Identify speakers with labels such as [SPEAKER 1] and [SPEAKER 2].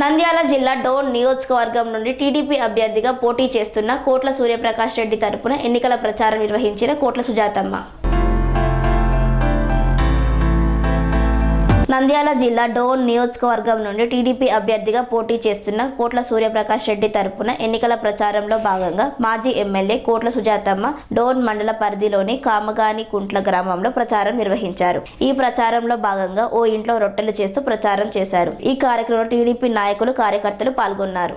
[SPEAKER 1] నంద్యాల జిల్లా డోన్ నియోజకవర్గం నుండి టీడీపీ అభ్యర్థిగా పోటీ చేస్తున్న కోట్ల సూర్యప్రకాష్ రెడ్డి తరపున ఎన్నికల ప్రచారం నిర్వహించిన కోట్ల సుజాతమ్మ. నంద్యాల జిల్లా డోన్ నియోజకవర్గం నుండి టీడీపీ అభ్యర్థిగా పోటీ చేస్తున్న కోట్ల సూర్యప్రకాష్ రెడ్డి తరపున ఎన్నికల ప్రచారంలో భాగంగా మాజీ ఎమ్మెల్యే కోట్ల సుజాతమ్మ డోన్ మండల పరిధిలోని కామగాని కుంట్ల గ్రామంలో ప్రచారం నిర్వహించారు. ఈ ప్రచారంలో భాగంగా ఓ ఇంట్లో రొట్టెలు చేస్తూ ప్రచారం చేశారు. ఈ కార్యక్రమంలో టీడీపీ నాయకులు కార్యకర్తలు పాల్గొన్నారు.